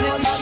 money.